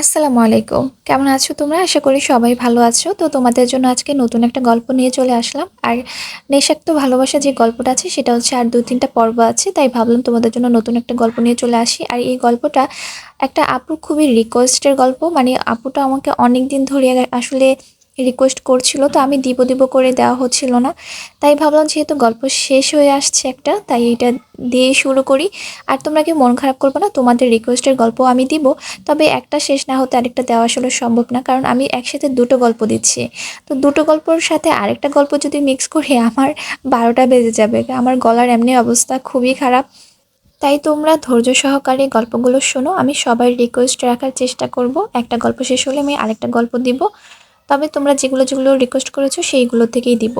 আসসালামু আলাইকুম। কেমন আছো তোমরা? আশা করি সবাই ভালো আছো। তো তোমাদের জন্য আজকে নতুন একটা গল্প নিয়ে চলে আসলাম। আর নেশাক্ত ভালোবাসা যে গল্পটা আছে, সেটা হচ্ছে আর দু তিনটা পর্ব আছে, তাই ভাবলাম তোমাদের জন্য নতুন একটা গল্প নিয়ে চলে আসি। আর এই গল্পটা একটা আপুর খুবই রিকোয়েস্টের গল্প। মানে আপুটা আমাকে অনেক দিন ধরে আসলে রিকোয়েস্ট করছিল, তো আমি দিব দিব করে দেওয়া হচ্ছিল না। তাই ভাবলাম যেহেতু গল্প শেষ হয়ে আসছে একটা, তাই এটা দিয়ে শুরু করি। আর তোমরা কি মন খারাপ করবে না, তোমাদের রিকোয়েস্টের গল্প আমি দিব। তবে একটা শেষ না হতে আরেকটা দেওয়া আসলে সম্ভব না, কারণ আমি একসাথে দুটো গল্প দিচ্ছি। তো দুটো গল্পর সাথে আরেকটা গল্প যদি মিক্স করি, আমার বারোটা বেজে যাবে। আমার গলার এমনি অবস্থা খুবই খারাপ। তাই তোমরা ধৈর্য সহকারে গল্পগুলো শোনো। আমি সবাই রিকোয়েস্ট রাখার চেষ্টা করব। একটা গল্প শেষ হলে আমি আরেকটা গল্প দিব। তবে তোমরা যেগুলো যেগুলো রিকোয়েস্ট করেছ সেইগুলো থেকেই দিব।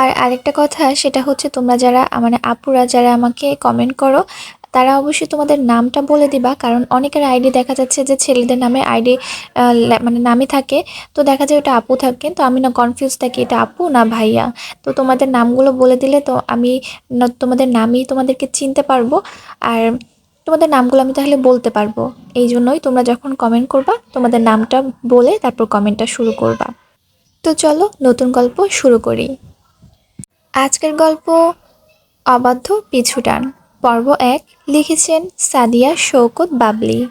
আর আরেকটা কথা, সেটা হচ্ছে তোমরা যারা মানে আপুরা যারা আমাকে কমেন্ট করো, তারা অবশ্যই তোমাদের নামটা বলে দিবা, কারণ অনেকের আইডি দেখা যাচ্ছে যে ছেলেদের নামে আইডি মানে নামই থাকে। তো দেখা যায় ওটা আপু থাকে, তো আমি না কনফিউজ থাকি এটা আপু না ভাইয়া। তো তোমাদের নামগুলো বলে দিলে তো আমি তোমাদের নামই তোমাদেরকে চিনতে পারব। আর তোমাদের নামগুলো আমি তাহলে বলতে পারব। এই জন্যই তোমরা যখন কমেন্ট করবা, তোমাদের নামটা বলে তারপর কমেন্টটা শুরু করবা। তো চলো নতুন গল্প শুরু করি। আজকের গল্প অবাধ্য পিছুটান পর্ব এক লিখেছেন সাদিয়া শৌকত বাবলি।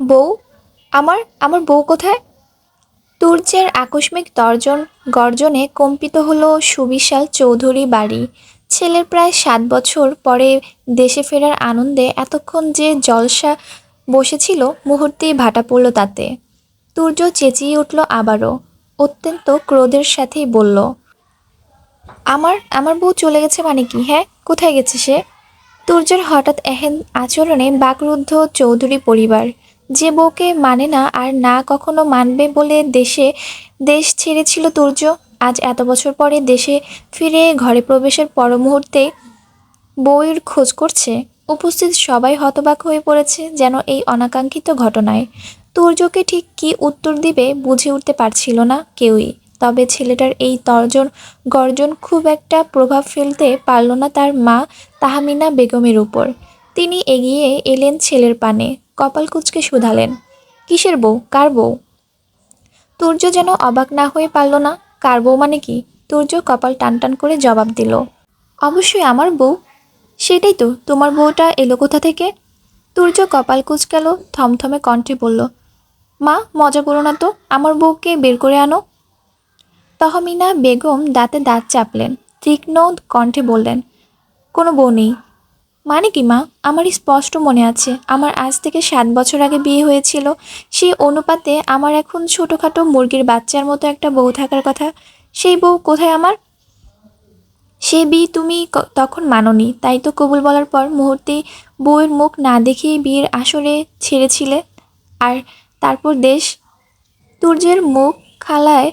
বউ, আমার আমার বউ কোথায়? তুর্যের আকস্মিক তর্জন গর্জনে কম্পিত হলো সুবিশাল চৌধুরী বাড়ি। ছেলের প্রায় সাত বছর পরে দেশে ফেরার আনন্দে এতক্ষণ যে জলসা বসেছিল, মুহূর্তেই ভাটা পড়ল তাতে। তুর্য চেঁচিয়ে উঠল আবারও, অত্যন্ত ক্রোধের সাথেই বলল, আমার আমার বউ চলে গেছে মানে কি হ্যাঁ? কোথায় গেছে সে? তুর্যের হঠাৎ এহেন আচরণে বাকরুদ্ধ চৌধুরী পরিবার, যে বউকে মানে না আর না কখনো মানবে বলে দেশে, দেশ ছেড়েছিল তুর্য আজ এত বছর পরে দেশে ফিরে ঘরে প্রবেশের পর মুহূর্তে বউয়ের খোঁজ করছে। উপস্থিত সবাই হতবাক হয়ে পড়েছে যেন এই অনাকাঙ্ক্ষিত ঘটনায়। তুর্যকে ঠিক কী উত্তর দিবে বুঝে উঠতে পারছিল না কেউই। তবে ছেলেটার এই তর্জন গর্জন খুব একটা প্রভাব ফেলতে পারল না তার মা তাহামিনা বেগমের উপর। তিনি এগিয়ে এলেন ছেলের পানে, কপাল কুচকে শুধালেন। কিসের বউ? কার বউ? তুর্য যেন অবাক না হয়ে পারল না। কার বউ মানে কি? তুর্য কপাল টান টান করে জবাব দিল। অবশ্যই আমার বউ। সেটাই তো, তোমার বউটা এলো কোথা থেকে? তুর্য কপাল কুচকালো, থমথমে কণ্ঠে বলল, মা, মজা করো না তো, আমার বউকে বের করে আনো। তহমিনা বেগম দাঁতে দাঁত চাপলেন, তীক্ষ্ণ কণ্ঠে বললেন, কোনো বউ নেই মানে কি, মা? আমার স্পষ্ট মনে আছে। আমার আজ থেকে সাত বছর আগে বিয়ে হয়েছিল। সেই অনুপাতে আমার এখন ছোটোখাটো মুরগির বাচ্চার মতো একটা বউ থাকার কথা। সেই বউ কোথায় আমার? সে বিয়ে তুমি তখন মাননি। তাই তো কবুল বলার পর মুহূর্তেই বউয়ের মুখ না দেখেই বিয়ের আসরে ছেড়েছিলে। আর তারপর দেশ তুর্যের মুখ খালায়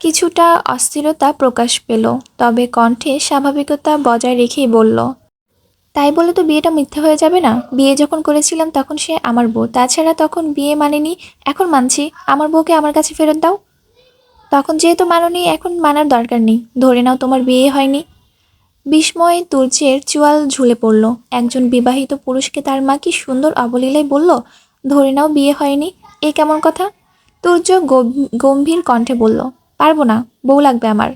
কিছুটা অস্থিরতা প্রকাশ পেল। তবে কণ্ঠে স্বাভাবিকতা বজায় রেখেই বলল তাই বলে তো বিয়েটা মিথ্যে হয়ে যাবে না। বিয়ে যখন করেছিলাম তখন সে আমার বউ। তাছাড়া তখন বিয়ে মানেনি, এখন মানছি। আমার বউকে আমার কাছে ফেরত দাও। তখন যেহেতু মাননি, এখন মানার দরকার নেই। ধরে নাও তোমার বিয়ে হয়নি। বিস্ময়ে তুর্যের চুয়াল ঝুলে পড়ল। একজন বিবাহিত পুরুষকে তার মা কি সুন্দর অবলীলায় বলল, ধরে নাও বিয়ে হয়নি? এ কেমন কথা? তুর্য গম- গম্ভীর কণ্ঠে বলল, পারব না, বউ লাগবে আমার।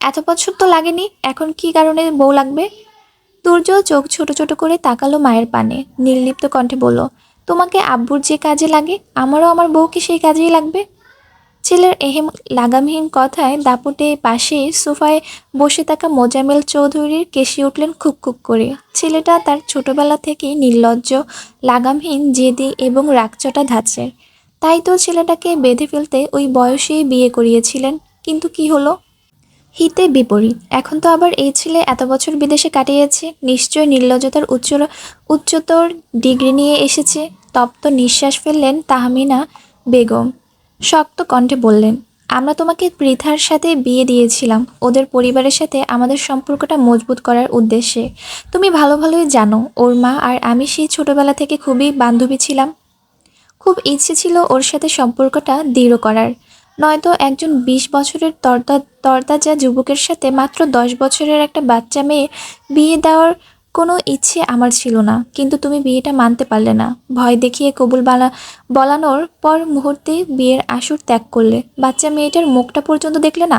এত বছর তো লাগেনি, এখন কি কারণে বউ লাগবে? তুর্য চোখ ছোট ছোট করে তাকালো মায়ের পানে। নির্লিপ্ত কণ্ঠে বলল, তোমাকে আব্বুর যে কাজে লাগে, আমারও আমার বউকে সেই কাজেই লাগবে? ছেলের এহেম লাগামহীন কথায় দাপুটে পাশে সোফায় বসে থাকা মোজামেল চৌধুরীর কেশি উঠলেন খুক খুক করে। ছেলেটা তার ছোটবেলা থেকেই নির্লজ্জ, লাগামহীন, জেদি এবং রাগচটা ধাঁচের। তাই তো ছেলেটাকে বেঁধে ফেলতে ওই বয়সেই বিয়ে করিয়েছিলেন, কিন্তু কি হলো? হিতে বিপরীত। এখন তো আবার এই ছেলে এত বছর বিদেশে কাটিয়েছে নিশ্চয় নির্লজ্জতার উচ্চ উচ্চতর ডিগ্রি নিয়ে এসেছে। তপ্ত নিঃশ্বাস ফেললেন তাহমিনা বেগম। শক্ত কণ্ঠে বললেন, আমরা তোমাকে পৃথার সাথে বিয়ে দিয়েছিলাম। ওদের পরিবারের সাথে আমাদের সম্পর্কটা মজবুত করার উদ্দেশ্যে। তুমি ভালো ভালোই জানো, ওর মা আর আমি সেই ছোটবেলা থেকে খুবই বান্ধবী ছিলাম। খুব ইচ্ছে ছিল ওর সাথে সম্পর্কটা দৃঢ় করার। নয়তো একজন বিশ বছরের তরতা তরতাজা যুবকের সাথে মাত্র দশ বছরের একটা বাচ্চা মেয়ে বিয়ে দেওয়ার কোনো ইচ্ছে আমার ছিল না। কিন্তু তুমি বিয়েটা মানতে পারলে না। ভয় দেখিয়ে কবুল বালা, বলানোর পর মুহূর্তে বিয়ের আসর ত্যাগ করলে। বাচ্চা মেয়েটার মুখটা পর্যন্ত দেখলে না?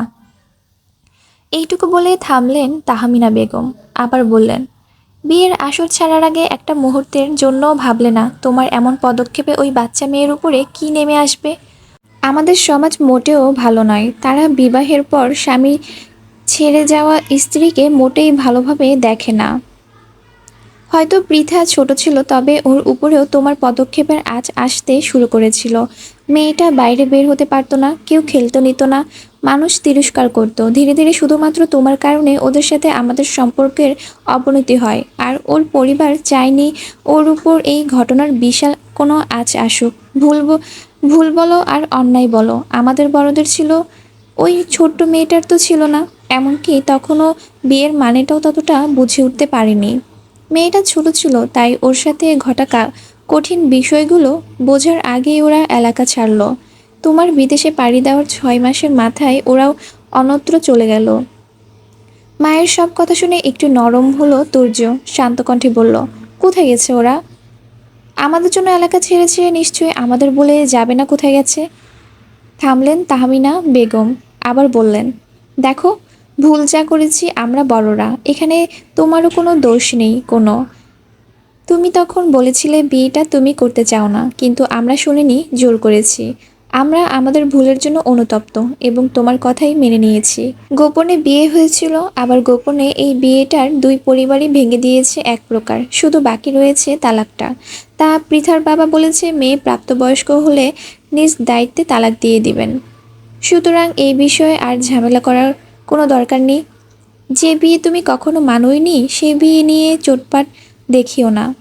এইটুকু বলে থামলেন তাহামিনা বেগম। আবার বললেন, বিয়ের আসর ছাড়ার আগে একটা মুহূর্তের জন্যও ভাবলে না। তোমার এমন পদক্ষেপে ওই বাচ্চা মেয়ের উপরে কি নেমে আসবে? আমাদের সমাজ মোটেও ভালো নয়। তারা বিবাহের পর স্বামী ছেড়ে যাওয়া স্ত্রীকে মোটেই ভালোভাবে দেখে না। হয়তো পৃথা ছোট ছিল, তবে ওর উপরেও তোমার পদক্ষেপের আজ আসতে শুরু করেছিল। মেয়েটা বাইরে বের হতে পারতো না, কেউ খেলতো নিত না, মানুষ তিরস্কার করত। ধীরে ধীরে শুধুমাত্র তোমার কারণে ওদের সাথে আমাদের সম্পর্কের অবনতি হয়, আর ওর পরিবার চায়নি ওর উপর এই ঘটনার বিশাল কোনো আজ আসুক। ভুল ব- ভুল বলো আর অন্যায় বলো। আমাদের বড়দের ছিল, ওই ছোট্ট মেয়েটার তো ছিল না। এমনকি তখনও বিয়ের মানেটাও ততটা বুঝে উঠতে পারেনি। মেয়েটা ছোট ছিল, তাই ওর সাথে ঘটা কা- কঠিন বিষয়গুলো বোঝার আগেই ওরা এলাকা ছাড়লো। তোমার বিদেশে পাড়ি দেওয়ার ছয় মাসের মাথায় ওরাও অন্যত্র চলে গেল। মায়ের সব কথা শুনে একটু নরম হলো তুর্য, শান্ত কণ্ঠে বলল, কোথায় গেছে ওরা? আমাদের জন্য এলাকা ছেড়ে ছেড়ে নিশ্চয়ই আমাদের বলে যাবে না কোথায় গেছে? থামলেন তাহমিনা বেগম, আবার বললেন, দেখো, ভুল যা করেছি আমরা বড়রা, এখানে তোমারও কোনো দোষ নেই, কোনো। তুমি তখন বলেছিলে বিয়েটা তুমি করতে চাও না, কিন্তু আমরা শুনিনি, জোর করেছি। আমরা আমাদের ভুলের জন্য অনুতপ্ত এবং তোমার কথাই মেনে নিয়েছি। গোপনে বিয়ে হয়েছিল, আবার গোপনে এই বিয়েটার দুই পরিবারই ভেঙে দিয়েছে এক প্রকার। শুধু বাকি রয়েছে তালাকটা। তা পৃথার বাবা বলেছে মেয়ে প্রাপ্তবয়স্ক হলে নিজ দায়িত্বে তালাক দিয়ে দিবেন। সুতরাং এই বিষয়ে আর ঝামেলা করার কোনো দরকার নেই। যে বিয়ে তুমি কখনো মানোইনি, সে বিয়ে নিয়ে চোটপাট দেখিও না।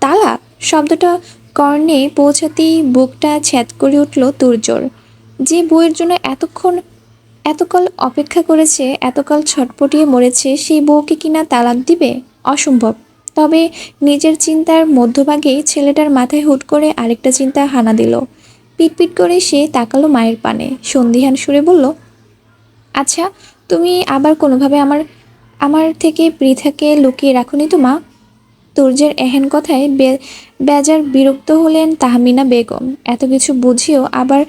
তালাক? শব্দটা কর্ণে পৌঁছাতেই বুকটা ছ্যাদ করে উঠল তুর্জোর যে বইয়ের জন্য এতক্ষণ, এতকাল অপেক্ষা করেছে, এতকাল ছটপটিয়ে মরেছে, সেই বউকে কিনা তালাক দিবে? অসম্ভব। তবে নিজের চিন্তার মধ্যভাগেই ছেলেটার মাথায় হুট করে আরেকটা চিন্তা হানা দিল। পিটপিট করে সে তাকালো মায়ের পানে। সন্দিহান সুরে বলল আচ্ছা তুমি আবার কোনোভাবে আমার আমার থেকে পৃথাকে লুকিয়ে রাখুনি তো মা? তুর্যের এহেন কথায় বেজার বিরক্ত হলেন তাহমিনা বেগম। এত কিছু বুঝিও আবার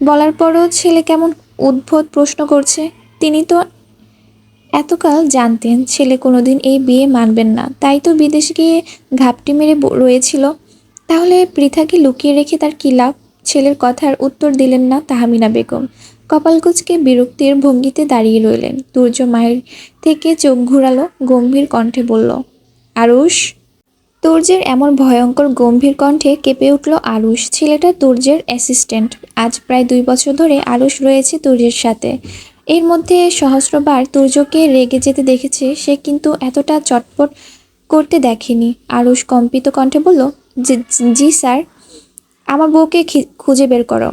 বলার পরও ছেলে কেমন উদ্ভট প্রশ্ন করছে। তিনি তো এতকাল জানতেন ছেলে কোনোদিন এই বিয়ে মানবেন না। তাই তো বিদেশে গিয়ে ঘাপটি মেরে রয়েছিল। তাহলে পৃথাকে লুকিয়ে রেখে তার কী লাভ? ছেলের কথার উত্তর দিলেন না তাহমিনা বেগম। কপালকুচকে বিরক্তির ভঙ্গিতে দাঁড়িয়ে রইলেন। তুর্য মায়ের থেকে চোখ ঘুরালো, গম্ভীর কণ্ঠে বলল আরুষ? তুর্যের এমন ভয়ঙ্কর গম্ভীর কণ্ঠে কেঁপে উঠল আরুষ। ছেলেটা তুর্যের অ্যাসিস্ট্যান্ট আজ প্রায় দুই বছর ধরে আরুষ রয়েছে তুর্যের সাথে। এর মধ্যে সহস্রবার তুর্যকে রেগে যেতে দেখেছে, সে কিন্তু এতটা চটপট করতে দেখেনি। আরুষ কম্পিত কণ্ঠে বলল, "জি- স্যার, আমার বউকে খুঁজে বের করো।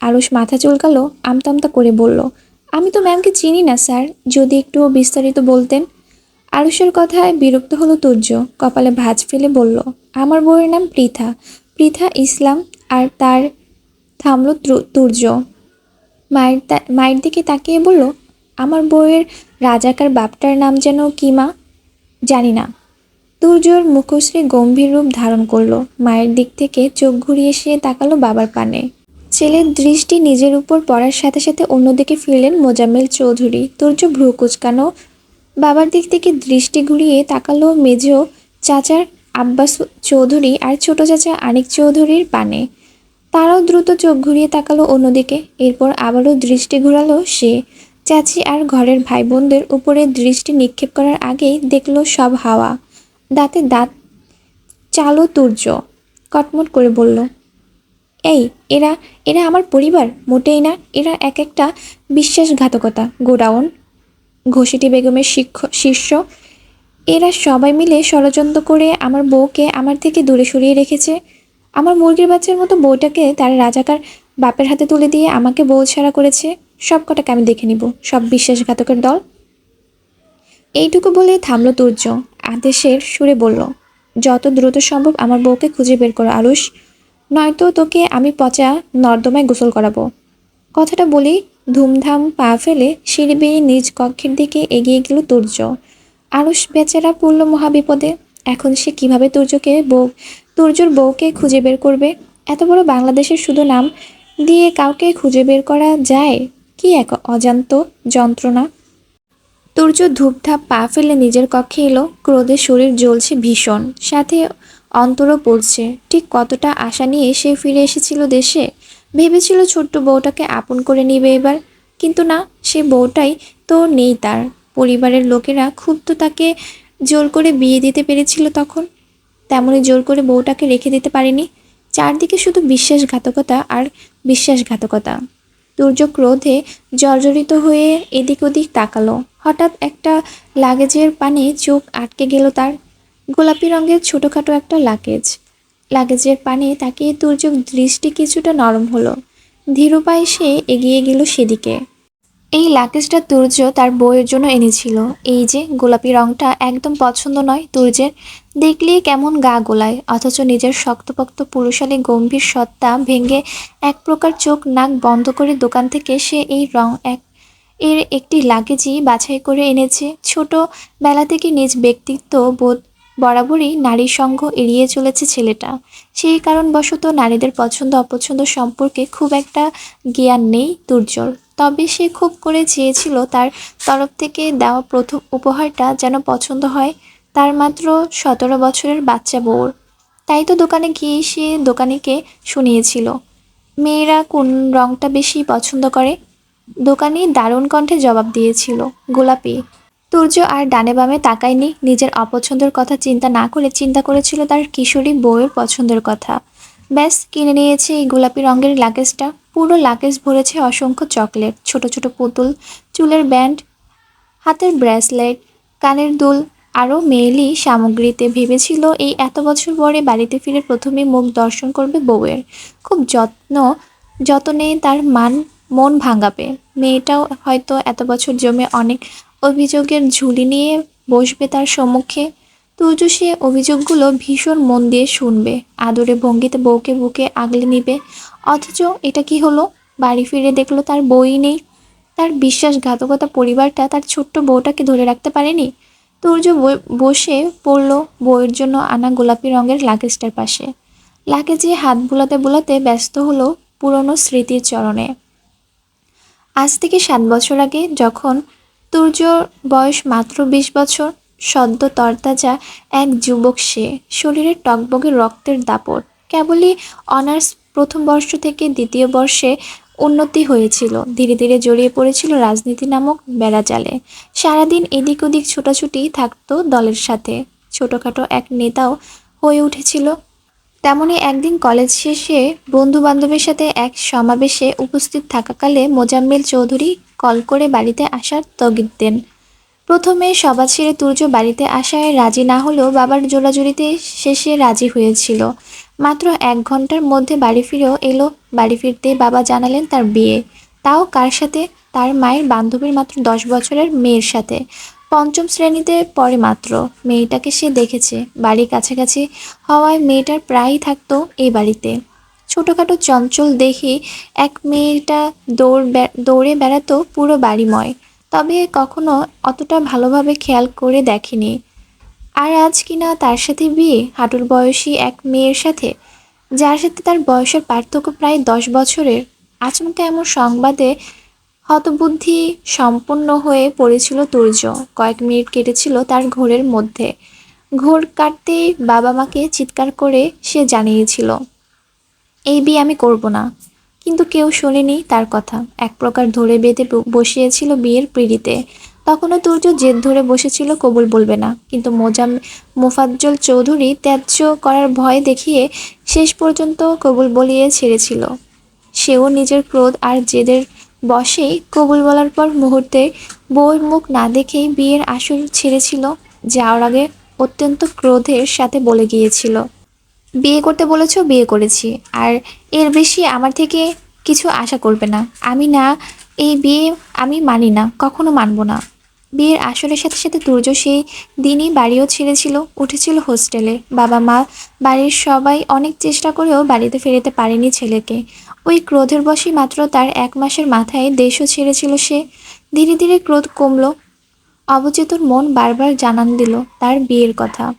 আরুষ মাথা চুলকালো আমতা আমতা করে বলল, আমি তো ম্যামকে চিনি না স্যার। যদি একটু বিস্তারিত বলতেন আরুষের কথায় বিরক্ত হলো তুর্য। কপালে ভাঁজ ফেলে বলল, আমার বউয়ের নাম পৃথা। পৃথা ইসলাম আর তার থামলো ত্রু- তুর্য। মায়ের মায়ের দিকে তাকিয়ে বলল, আমার বউয়ের রাজাকার বাপটার নাম যেন কি মা? জানি না। তুর্যর মুখশ্রী গম্ভীর রূপ ধারণ করল। মায়ের দিক থেকে চোখ ঘুরিয়ে সে তাকালো বাবার পানে। ছেলের দৃষ্টি নিজের উপর পড়ার সাথে সাথে অন্যদিকে ফিরলেন মোজাম্মেল চৌধুরী। তুর্য ভ্রু কুচকানো বাবার দিক থেকে দৃষ্টি ঘুরিয়ে তাকালো মেজ চাচার আব্বাস চৌধুরী আর ছোট চাচা আনিক চৌধুরীর পানে। তারাও দ্রুত চোখ ঘুরিয়ে তাকালো অন্যদিকে, এরপর আবারও দৃষ্টি ঘুরালো সে। চাচি আর ঘরের ভাই বোনদের উপরে দৃষ্টি নিক্ষেপ করার আগেই দেখল সব হাওয়া। দাঁতে দাঁত চালো তুর্য। কটমট করে বলল, এই, এরা এরা আমার পরিবার? মোটেই না। এরা এক একটা বিশ্বাসঘাতকতা। গোডাউন ঘষিটি বেগমের শিষ্য। এরা সবাই মিলে ষড়যন্ত্র করে আমার বউকে আমার থেকে দূরে সরিয়ে রেখেছে। আমার মুরগির বাচ্চার মতো বউটাকে তার রাজাকার বাপের হাতে তুলে দিয়ে আমাকে বউ ছাড়া করেছে। সব কটাকে আমি দেখে নিব, সব বিশ্বাসঘাতকের দল। এইটুকু বলে থামলো তুর্য। আদেশের সুরে বলল, যত দ্রুত সম্ভব আমার বউকে খুঁজে বের করো আরুষ। নয়তো তোকে আমি পচা নর্দমায় গোসল করাবো। কথাটা বলেই ধুমধাম পা ফেলে সিঁড়ি বেয়ে নিজ কক্ষের দিকে এগিয়ে গেল তুর্য আরুষ বেচারা পড়ল মহাবিপদে। এখন সে কীভাবে তুর্যকে বউ তুর্যর বউকে খুঁজে বের করবে? এত বড় বাংলাদেশের শুধু নাম দিয়ে কাউকে খুঁজে বের করা যায় কি এক অজান্ত যন্ত্রণা? তুর্য ধূপধাপ পা ফেলে নিজের কক্ষে এলো। ক্রোধে শরীর জ্বলছে ভীষণ। সাথে অন্তরও পড়ছে। ঠিক কতটা আশা নিয়ে সে ফিরে এসেছিল দেশে? ভেবেছিল ছোট্ট বউটাকে আপন করে নিবে এবার। কিন্তু না, সে বউটাই তো নেই তার। পরিবারের লোকেরা খুব তো তাকে জোর করে বিয়ে দিতে পেরেছিল তখন। তেমনই জোর করে বউটাকে রেখে দিতে পারেনি। চারদিকে শুধু বিশ্বাসঘাতকতা আর বিশ্বাসঘাতকতা। দুর্য ক্রোধে জর্জরিত হয়ে এদিক ওদিক তাকালো। হঠাৎ একটা লাগেজের পানে চোখ আটকে গেল তার। গোলাপি রঙের ছোটোখাটো একটা লাগেজ। লাগেজের পানে তাকিয়ে দুর্যোগ দৃষ্টি কিছুটা নরম হলো। ধীর পায়ে সে এগিয়ে গেল সেদিকে। এই লাগেজটা তুর্য তার বইয়ের জন্য এনেছিল। এই যে গোলাপি রংটা একদম পছন্দ নয় তুর্যের দেখলেই কেমন গা গোলায়, অথচ নিজের শক্তপোক্ত পুরুষালী গম্ভীর সত্তা ভেঙে এক প্রকার চোখ নাক বন্ধ করে দোকান থেকে সে এই রং এক, এর একটি লাগেজই বাছাই করে এনেছে। ছোট বেলা থেকে নিজ ব্যক্তিত্ব বোধ বরাবরই নারীর সঙ্গ এড়িয়ে চলেছে ছেলেটা। সেই কারণবশত নারীদের পছন্দ অপছন্দ সম্পর্কে খুব একটা জ্ঞান নেই, দুর্জর। তবে সে খুব করে চেয়েছিল তার তরফ থেকে দেওয়া প্রথম উপহারটা যেন পছন্দ হয় তার মাত্র সতেরো বছরের বাচ্চা বউর। তাই তো দোকানে গিয়ে সে দোকানিকে শুনিয়েছিল। মেয়েরা কোন রংটা বেশি পছন্দ করে? দোকানি দারুণ কণ্ঠে জবাব দিয়েছিল, গোলাপি। তুর্য আর ডানে বামে তাকায়নি। নিজের অপছন্দের কথা চিন্তা না করে চিন্তা করেছিল তার কিশোরী বউয়ের পছন্দের কথা। ব্যাস, কিনে নিয়েছে এই গোলাপি রঙের লাগেজটা। পুরো লাগেজ ভরেছে অসংখ্য চকলেট, ছোট ছোট পুতুল, চুলের ব্যান্ড, হাতের ব্রেসলেট, কানের দুল, আরও মেয়েলি সামগ্রীতে ভেবেছিল এই এত বছর পরে বাড়িতে ফিরে প্রথমে মুখ দর্শন করবে বউয়ের। খুব যত্ন, যতনে তার মান, মন ভাঙাবে। মেয়েটাও হয়তো এত বছর জমে অনেক অভিযোগের ঝুলি নিয়ে বসবে তার সম্মুখে। তুর্য সে অভিযোগগুলো ভীষণ মন দিয়ে শুনবে। আদরে ভঙ্গিতে বউকে বুকে আগলে নিবে। অথচ এটা কি হলো? বাড়ি ফিরে দেখল তার বই নেই। তার বিশ্বাসঘাতকতা পরিবারটা তার ছোট্ট বউটাকে ধরে রাখতে পারেনি। তুর্য বসে পড়ল বইয়ের জন্য আনা গোলাপি রঙের লাগেজটার পাশে। লাগেজে হাত বুলাতে বুলাতে ব্যস্ত হলো পুরনো স্মৃতির চরণে। আজ থেকে সাত বছর আগে যখন তুর্যর বয়স মাত্র বিশ বছর, সদ্য তরতাজা এক যুবক সে। শরীরে টকবগে রক্তের দাপট। কেবলই অনার্স প্রথম বর্ষ থেকে দ্বিতীয় বর্ষে উন্নতি হয়েছিল। ধীরে ধীরে জড়িয়ে পড়েছিল রাজনীতি নামক বেড়াজালে। সারাদিন এদিক ওদিক ছোটাছুটি থাকতো দলের সাথে। ছোটোখাটো এক নেতাও হয়ে উঠেছিল। তেমনি একদিন কলেজ শেষে বন্ধু বান্ধবের সাথে এক সমাবেশে উপস্থিত থাকাকালে মোজাম্মেল চৌধুরী কল করে বাড়িতে আসার তগিদ দেন। প্রথমে সভা ছেড়ে তুর্য বাড়িতে আসায় রাজি না হলেও বাবার জোড়াজুড়িতে শেষে রাজি হয়েছিল। মাত্র এক ঘণ্টার মধ্যে বাড়ি ফিরেও এলো, বাড়ি ফিরতে বাবা জানালেন তার বিয়ে। তাও কার সাথে? তার মায়ের বান্ধবীর মাত্র দশ বছরের মেয়ের সাথে। পঞ্চম শ্রেণীতে পড়ে মাত্র। মেয়েটাকে সে দেখেছে। বাড়ির কাছাকাছি হওয়ায় মেয়েটার প্রায়ই থাকতো এই বাড়িতে। ছোটোখাটো চঞ্চল দেখি এক মেয়েটা দৌড় দৌড়ে বেড়াতো পুরো বাড়িময়। তবে কখনো অতটা ভালোভাবে খেয়াল করে দেখেনি। আর আজ কিনা তার সাথে বিয়ে? হাঁটুর বয়সী এক মেয়ের সাথে? যার সাথে তার বয়সের পার্থক্য প্রায় দশ বছরের। আচমকা এমন সংবাদে হতবুদ্ধি সম্পন্ন হয়ে পড়েছিল তুর্য। কয়েক মিনিট কেটেছিল তার ঘোরের মধ্যে। ঘোর কাটতেই বাবা মাকে চিৎকার করে সে জানিয়েছিল। এই বিয়ে আমি করব না। কিন্তু কেউ শোনেনি তার কথা। এক প্রকার ধরে বেঁধে বসিয়েছিল বিয়ের পিড়িতে। তখনও তুর্য জেদ ধরে বসেছিল, কবুল বলবে না। কিন্তু মোজাম মোফাজ্জল চৌধুরী ত্যায্য করার ভয় দেখিয়ে শেষ পর্যন্ত কবুল বলিয়ে ছেড়েছিল। সেও নিজের ক্রোধ আর জেদের বশেই কবুল বলার পর মুহূর্তে বউয়ের মুখ না দেখেই বিয়ের আসর ছেড়েছিল, যাওয়ার আগে অত্যন্ত ক্রোধের সাথে বলে গিয়েছিল। বিয়ে করতে বলেছ, বিয়ে করেছি। আর এর বেশি আমার থেকে কিছু আশা করবে না। আমি না, এই বিয়ে আমি মানি না, কখনো মানবো না। বিয়ের আসরের সাথে সাথে দুর্য সেই দিনই বাড়িও ছেড়েছিল, উঠেছিল হোস্টেলে। বাবা মা বাড়ির সবাই অনেক চেষ্টা করেও বাড়িতে ফেরাতে পারেনি ছেলেকে। ওই ক্রোধের বশে মাত্র তার এক মাসের মাথায় দেশও ছেড়েছিল সে। ধীরে ধীরে ক্রোধ কমলো। অবচেতন মন বারবার জানান দিল তার বিয়ের কথা।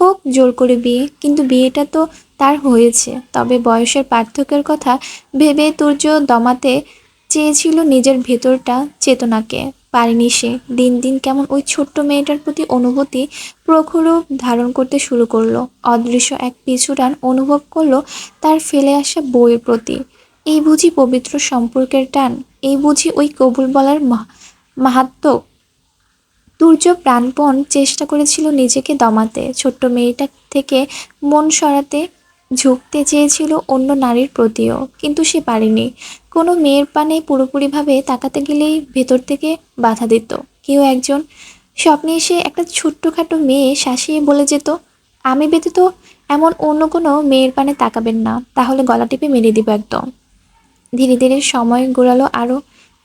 হোক, জোর করে বিয়ে। কিন্তু বিয়েটা তো তার হয়েছে। তবে বয়সের পার্থক্যের কথা ভেবে তুর্য দমাতে চেয়েছিল নিজের ভেতরটা, চেতনাকে। পারেনি সে। দিন দিন কেমন ওই ছোট্ট মেয়েটার প্রতি অনুভূতি প্রখরূপ ধারণ করতে শুরু করল। অদৃশ্য এক পিছুটান অনুভব করল তার ফেলে আসা বইয়ের প্রতি। এই বুঝি পবিত্র সম্পর্কের টান, এই বুঝি ওই কবুল বলার মা- মাহাত্ম্য দুর্য প্রাণপণ চেষ্টা করেছিল নিজেকে দমাতে। ছোট্ট মেয়েটা থেকে মন সরাতে ঝুঁকতে চেয়েছিল অন্য নারীর প্রতিও, কিন্তু সে পারেনি। কোনো মেয়ের পানে পুরোপুরিভাবে তাকাতে গেলেই ভেতর থেকে বাধা দিত। কেউ একজন স্বপ্নে এসে একটা ছোট্টখাটো মেয়ে শাসিয়ে বলে যেত, আমি ব্যতীত এমন অন্য কোনো মেয়ের পানে তাকাবেন না, তাহলে গলা টিপে মেরে দিব একদম। ধীরে ধীরে সময় গোড়ালো আরও।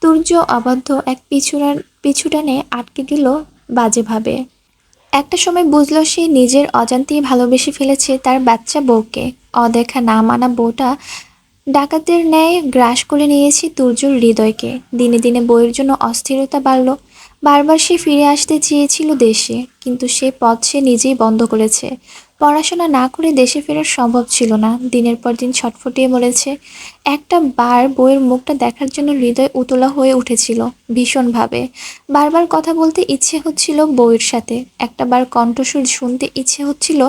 তুর্য অবাধ্য এক পিছুরার পিছুটানে আটকে গেল বাজেভাবে। একটা সময় বুঝলো সে নিজের অজান্তেই ভালোবেসে ফেলেছে তার বাচ্চা বউকে। অদেখা না মানা বউটা ডাকাতের ন্যায় গ্রাস করে নিয়েছে তুর্যর হৃদয়কে। দিনে দিনে বইয়ের জন্য অস্থিরতা বাড়ল। বারবার সে ফিরে আসতে চেয়েছিল দেশে, কিন্তু সে পথ সে নিজেই বন্ধ করেছে। পড়াশোনা না করে দেশে ফেরার সম্ভব ছিল না। দিনের পর দিন ছটফটিয়ে বলেছে, একটা বার বইয়ের মুখটা দেখার জন্য হৃদয় উতলা হয়ে উঠেছিল, ভীষণভাবে। বারবার কথা বলতে ইচ্ছে হচ্ছিল বউয়ের সাথে। একটা বার কণ্ঠস্বর শুনতে ইচ্ছে হচ্ছিল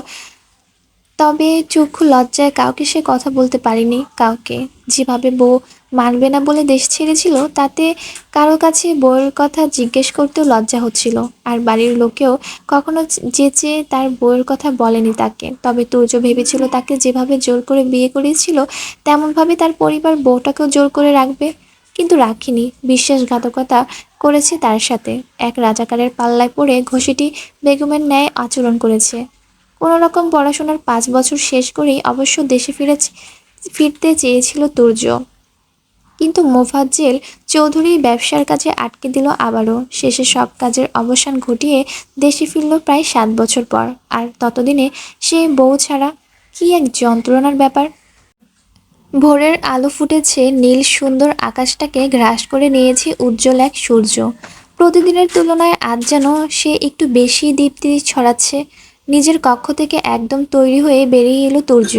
তবে চক্ষু লজ্জায় কাউকে সে কথা বলতে পারেনি, কাউকে। যেভাবে বউ মানবে না বলে দেশ ছেড়েছিল, তাতে কারও কাছে বউয়ের কথা জিজ্ঞেস করতেও লজ্জা হচ্ছিল। আর বাড়ির লোকেও কখনো যেচে তার বউয়ের কথা বলেনি তাকে। তবে তুর্য ভেবেছিল তাকে যেভাবে জোর করে বিয়ে করেছিল, তেমনভাবে তার পরিবার বউটাকেও জোর করে রাখবে। কিন্তু রাখিনি, বিশ্বাসঘাতকতা করেছে তার সাথে। এক রাজাকারের পাল্লায় পড়ে ঘষিটি বেগমের ন্যায় আচরণ করেছে। কোনো রকম পড়াশোনার পাঁচ বছর শেষ করেই অবশ্য দেশে ফিরে ফিরতে চেয়েছিল তুর্য। কিন্তু মোফাজ্জেল চৌধুরী ব্যবসার কাজে আটকে দিল আবারও। শেষে সব কাজের অবসান ঘটিয়ে দেশে ফিরল প্রায় সাত বছর পর। আর ততদিনে সে বউ ছাড়া কি এক যন্ত্রণার ব্যাপার? ভোরের আলো ফুটেছে নীল সুন্দর আকাশটাকে গ্রাস করে নিয়েছে উজ্জ্বল এক সূর্য। প্রতিদিনের তুলনায় আজ যেন সে একটু বেশি দীপ্তি ছড়াচ্ছে। নিজের কক্ষ থেকে একদম তৈরি হয়ে বেরিয়ে এলো তুর্য।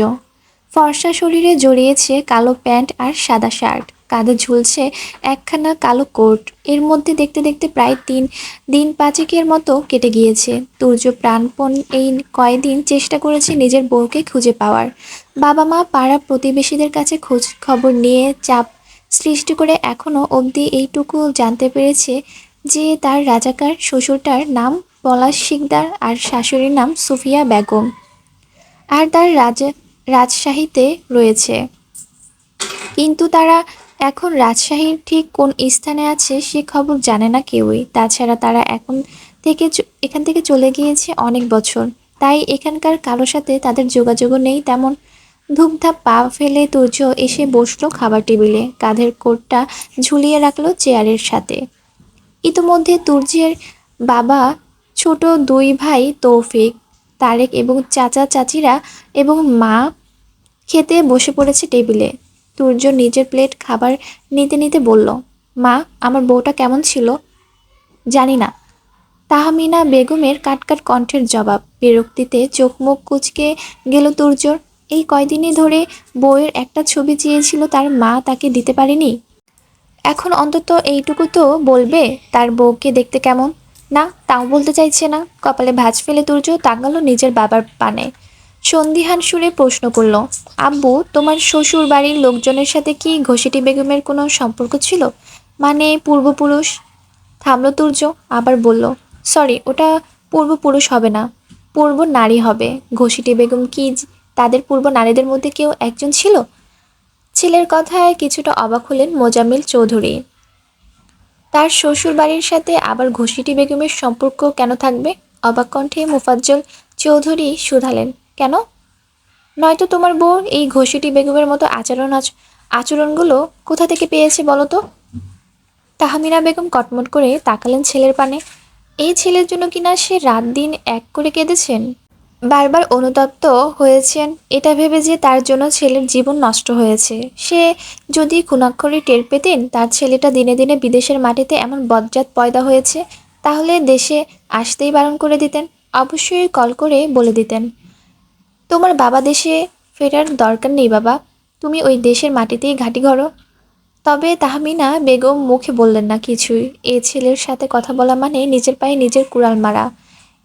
ফর্সা শরীরে জড়িয়েছে কালো প্যান্ট আর সাদা শার্ট। কাঁধে ঝুলছে একখানা কালো কোট। এর মধ্যে দেখতে দেখতে প্রায় তিন, দিন পাঁচেকের মতো কেটে গিয়েছে। তুর্য প্রাণপণ এই কয়দিন চেষ্টা করেছে নিজের বউকে খুঁজে পাওয়ার। বাবা মা পাড়া প্রতিবেশীদের কাছে খোঁজ খবর নিয়ে চাপ সৃষ্টি করে এখনও অবধি এইটুকু জানতে পেরেছে যে তার রাজাকার শ্বশুরটার নাম পলাশ শিকদার আর শাশুড়ির নাম সুফিয়া বেগম। আর তার রাজ, রাজশাহীতে রয়েছে। কিন্তু তারা এখন রাজশাহীর ঠিক কোন স্থানে আছে সে খবর জানে না কেউই। তাছাড়া তারা এখন থেকে এখান থেকে চলে গিয়েছে অনেক বছর। তাই এখানকার কারোর সাথে তাদের যোগাযোগও নেই। তেমন ধূপধাপ পা ফেলে তুর্য এসে বসল খাবার টেবিলে। কাঁধের কোটটা ঝুলিয়ে রাখল চেয়ারের সাথে। ইতোমধ্যে তুর্যের বাবা ছোট দুই ভাই তৌফিক, তারেক এবং চাচা চাচিরা এবং মা খেতে বসে পড়েছে টেবিলে। তুর্য নিজের প্লেট খাবার নিতে নিতে বলল, মা, আমার বউটা কেমন ছিল? জানি না। তাহমিনা বেগমের কাটকাট কণ্ঠের জবাব। বিরক্তিতে চোখ মুখ কুচকে গেল তুর্যর এই কয়দিনই ধরে বউয়ের একটা ছবি চেয়েছিল তার মা তাকে দিতে পারেনি? এখন অন্তত এইটুকু তো বলবে, তার বউকে দেখতে কেমন? না, তাও বলতে চাইছে না। কপালে ভাঁজ ফেলে তুর্য তাকালো নিজের বাবার পানে। সন্দিহান সুরে প্রশ্ন করল, আব্বু, তোমার শ্বশুর বাড়ির লোকজনের সাথে কি ঘষিটি বেগমের কোনো সম্পর্ক ছিল? মানে পূর্বপুরুষ? থামলো তুর্য আবার বলল, সরি, ওটা পূর্বপুরুষ হবে না। পূর্ব নারী হবে। ঘষিটি বেগম কি তাদের পূর্ব নারীদের মধ্যে কেউ একজন ছিল? ছেলের কথায় কিছুটা অবাক হলেন মোজামিল চৌধুরী। তার শ্বশুর বাড়ির সাথে আবার ঘষিটি বেগমের সম্পর্ক কেন থাকবে? অবাক কণ্ঠে মুফাজ্জল চৌধুরী শুধালেন, কেন? নয়তো তোমার বউ এই ঘষিটি বেগমের মতো আচরণ আচ- আচরণগুলো কোথা থেকে পেয়েছে বলো তো? তাহমিনা বেগম কটমট করে তাকালেন ছেলের পানে, এই ছেলের জন্য কিনা সে রাত দিন এক করে কেঁদেছেন? বারবার অনুতপ্ত হয়েছেন। এটা ভেবে যে তার জন্য ছেলের জীবন নষ্ট হয়েছে। সে যদি খুনাক্ষরে টের পেতেন, তার ছেলেটা দিনে দিনে বিদেশের মাটিতে এমন বজ্জাত পয়দা হয়েছে, তাহলে দেশে আসতেই বারণ করে দিতেন। অবশ্যই কল করে বলে দিতেন। তোমার বাবা দেশে ফেরার দরকার নেই বাবা। তুমি ওই দেশের মাটিতেই ঘাঁটি ঘরো। তবে তাহমিনা বেগম মুখে বললেন না কিছুই। এ ছেলের সাথে কথা বলা মানে নিজের পায়ে নিজের কুড়াল মারা।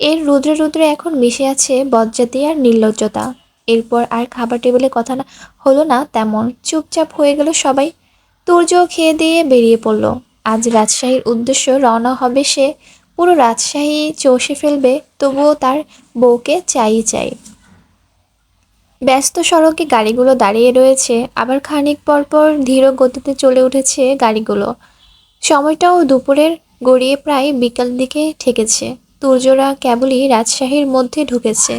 এর রুদ্রে রুদ্রে এখন মিশে আছে বজ্জাতি আর নির্লজ্জতা। এরপর আর খাবার টেবিলে কথা না হলো না তেমন। চুপচাপ হয়ে গেল সবাই। তুর্য খেয়ে দিয়ে বেরিয়ে পড়ল। আজ রাজশাহীর উদ্দেশ্য রওনা হবে সে। পুরো রাজশাহী চষে ফেলবে, তবুও তার বউকে চাই চাই। ব্যস্ত সড়কে গাড়িগুলো দাঁড়িয়ে রয়েছে। আবার খানিক পর পর ধীর গতিতে চলে উঠেছে গাড়িগুলো। সময়টাও দুপুরের গড়িয়ে প্রায় বিকাল দিকে ঠেকেছে। তুর্যরা কেবলই রাজশাহীর মধ্যে ঢুকেছে।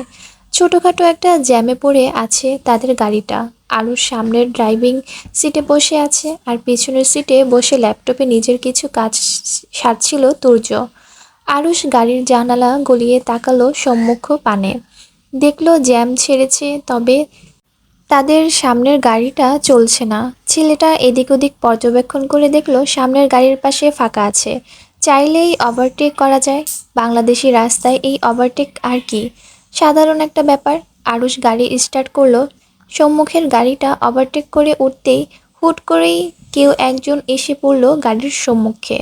ছোটোখাটো একটা জ্যামে পড়ে আছে তাদের গাড়িটা। আলুর সামনের ড্রাইভিং সিটে বসে আছে আর পিছনের সিটে বসে ল্যাপটপে নিজের কিছু কাজ সারছিল তুর্য আরুষ গাড়ির জানালা গলিয়ে তাকালো সম্মুখ পানে। দেখল জ্যাম ছেড়েছে, তবে তাদের সামনের গাড়িটা চলছে না। ছেলেটা এদিক ওদিক পর্যবেক্ষণ করে দেখল সামনের গাড়ির পাশে ফাঁকা আছে। চাইলেই ওভারটেক করা যায়। বাংলাদেশি রাস্তায় এই ওভারটেক আর কি? সাধারণ একটা ব্যাপার। আরুষ গাড়ি স্টার্ট করল। সম্মুখের গাড়িটা ওভারটেক করে উঠতেই হুট করেই কেউ একজন এসে পড়ল গাড়ির সম্মুখে।